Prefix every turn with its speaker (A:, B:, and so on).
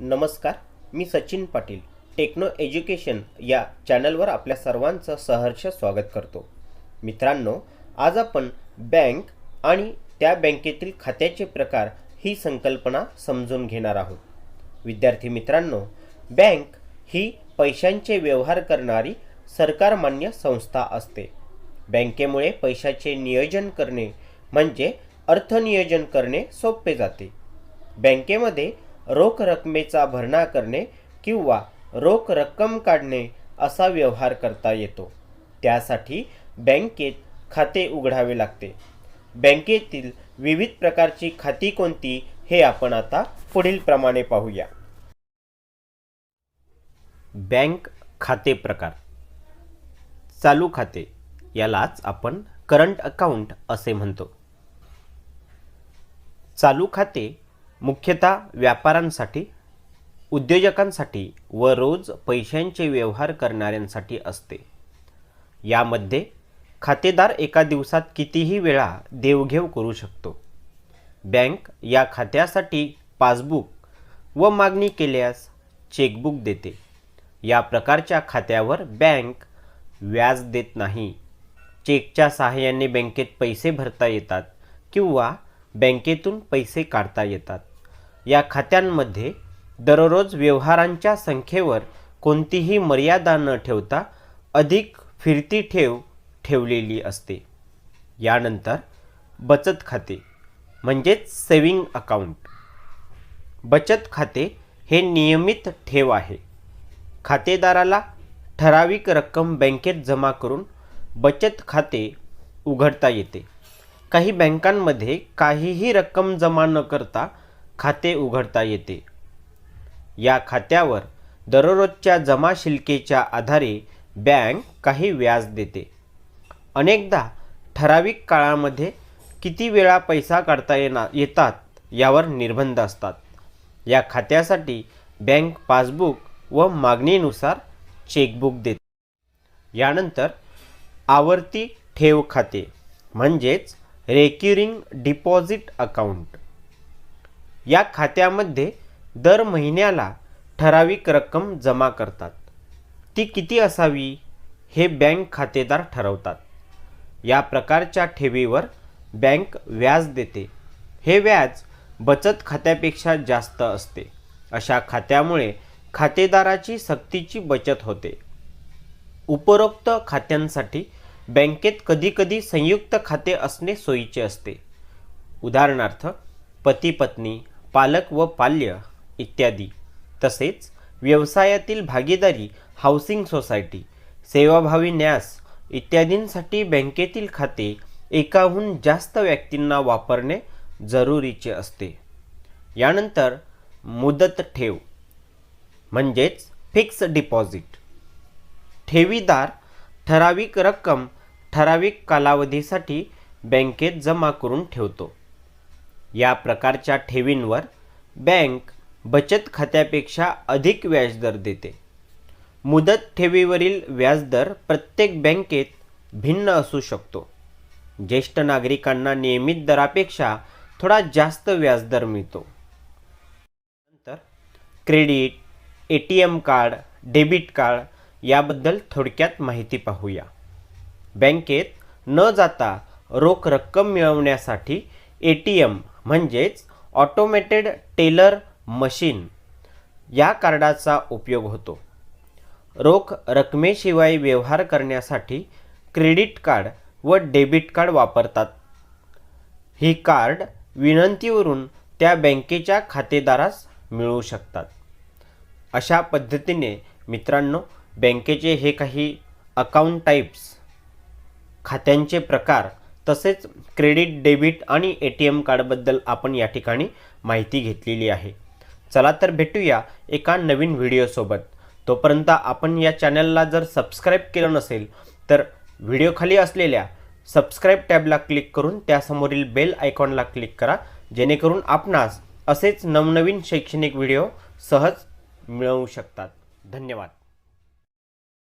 A: नमस्कार मी Sachin Patil. Techno education या चॅनलवर आपल्या सर्वांचं सहर्ष स्वागत करतो. मित्रांनो आज आपण बँक आणि त्या बँकेतील खात्याचे प्रकार ही संकल्पना समजून घेणार आहोत. विद्यार्थी मित्रांनो बँक ही पैशांचे व्यवहार करणारी सरकारमान्य संस्था असते. बँकेमुळे पैशाचे नियोजन करणे म्हणजे अर्थनियोजन करणे सोपे जाते. बँकेमध्ये रोख रकमेचा भरणा करणे किंवा रोख रक्कम काढणे असा व्यवहार करता येतो. त्यासाठी बँकेत खाते उघडावे लागते. बँकेतील विविध प्रकारची खाती कोणती हे आपण आता पुढील प्रमाणे पाहूया. बँक खाते प्रकार. चालू खाते यालाच आपण करंट अकाउंट असे म्हणतो. चालू खाते मुख्यतः व्यापाऱ्यांसाठी उद्योजकांसाठी व रोज पैशांचे व्यवहार करणाऱ्यांसाठी असते. यामध्ये खातेदार एका दिवसात कितीही वेळा देवघेव करू शकतो. बँक या खात्यासाठी पासबुक व मागणी केल्यास चेकबुक देते. या प्रकारच्या खात्यावर बँक व्याज देत नाही. चेकच्या सहाय्याने बँकेत पैसे भरता येतात किंवा बँकेतून पैसे काढता येतात. या खात्यांमध्ये दररोज व्यवहारांच्या संख्येवर कोणतीही मर्यादा न ठेवता अधिक फिरती ठेव ठेवलेली असते. यानंतर बचत खाते म्हणजेच सेविंग अकाउंट. बचत खाते हे नियमित ठेव आहे. खातेदाराला ठराविक रक्कम बँकेत जमा करून बचत खाते उघडता येते. काही बँकांमध्ये काहीही रक्कम जमा न करता खाते उघडता येते. या खात्यावर दररोजच्या जमा शिल्केच्या आधारे बँक काही व्याज देते. अनेकदा ठराविक काळामध्ये किती वेळा पैसा काढता येणार येतात यावर निर्बंध असतात. या खात्यासाठी बँक पासबुक व मागणीनुसार चेकबुक देते. यानंतर आवर्ती ठेव खाते म्हणजेच रेक्युरिंग डिपॉझिट अकाउंट या खात्यामध्ये दर महिन्याला ठराविक रक्कम जमा करतात. ती किती असावी हे बँक खातेदार ठरवतात. या प्रकारच्या ठेवीवर बँक व्याज देते. हे व्याज बचत खात्यापेक्षा जास्त असते. अशा खात्यामुळे खातेदाराची सक्तीची बचत होते. उपरोक्त खात्यांसाठी बँकेत कधीकधी संयुक्त खाते असणे सोयीचे असते. उदाहरणार्थ पती पत्नी पालक व पाल्य इत्यादी. तसेच व्यवसायातील भागीदारी हाऊसिंग सोसायटी सेवाभावी न्यास इत्यादींसाठी बँकेतील खाते एकाहून जास्त व्यक्तींना वापरणे जरुरीचे असते. यानंतर मुदत ठेव म्हणजेच फिक्स डिपॉझिट ठेवीदार ठराविक रक्कम ठराविक कालावधीसाठी बँकेत जमा करून ठेवतो. या प्रकारच्या ठेवींवर बँक बचत खात्यापेक्षा अधिक व्याजदर देते. मुदत ठेवीवरील व्याजदर प्रत्येक बँकेत भिन्न असू शकतो. ज्येष्ठ नागरिकांना नियमित दरापेक्षा थोडा जास्त व्याजदर मिळतो. नंतर credit A T M card debit card याबद्दल थोडक्यात माहिती पाहूया. बँकेत न जाता रोख रक्कम मिळवण्यासाठी ए टी एम म्हणजेच ऑटोमेटेड टेलर मशीन या कार्डाचा उपयोग होतो. रोख रकमेशिवाय व्यवहार करण्यासाठी क्रेडिट कार्ड व डेबिट कार्ड वापरतात. ही कार्ड विनंतीवरून त्या बँकेच्या खातेदारास मिळू शकतात. अशा पद्धतीने मित्रांनो बँकेचे हे काही अकाउंट टाईप्स खात्यांचे प्रकार तसेच क्रेडिट डेबिट आणि ए टी एम कार्डबद्दल आपण या ठिकाणी माहिती घेतलेली आहे. चला तर भेटूया एका नवीन व्हिडिओसोबत तोपर्यंत आपण या चॅनलला जर सबस्क्राईब केलं नसेल तर व्हिडिओखाली असलेल्या सबस्क्राईब टॅबला क्लिक करून त्यासमोरील बेल आयकॉनला क्लिक करा जेणेकरून आपणास असेच नवनवीन शैक्षणिक व्हिडिओ सहज मिळवू शकतात. धन्यवाद.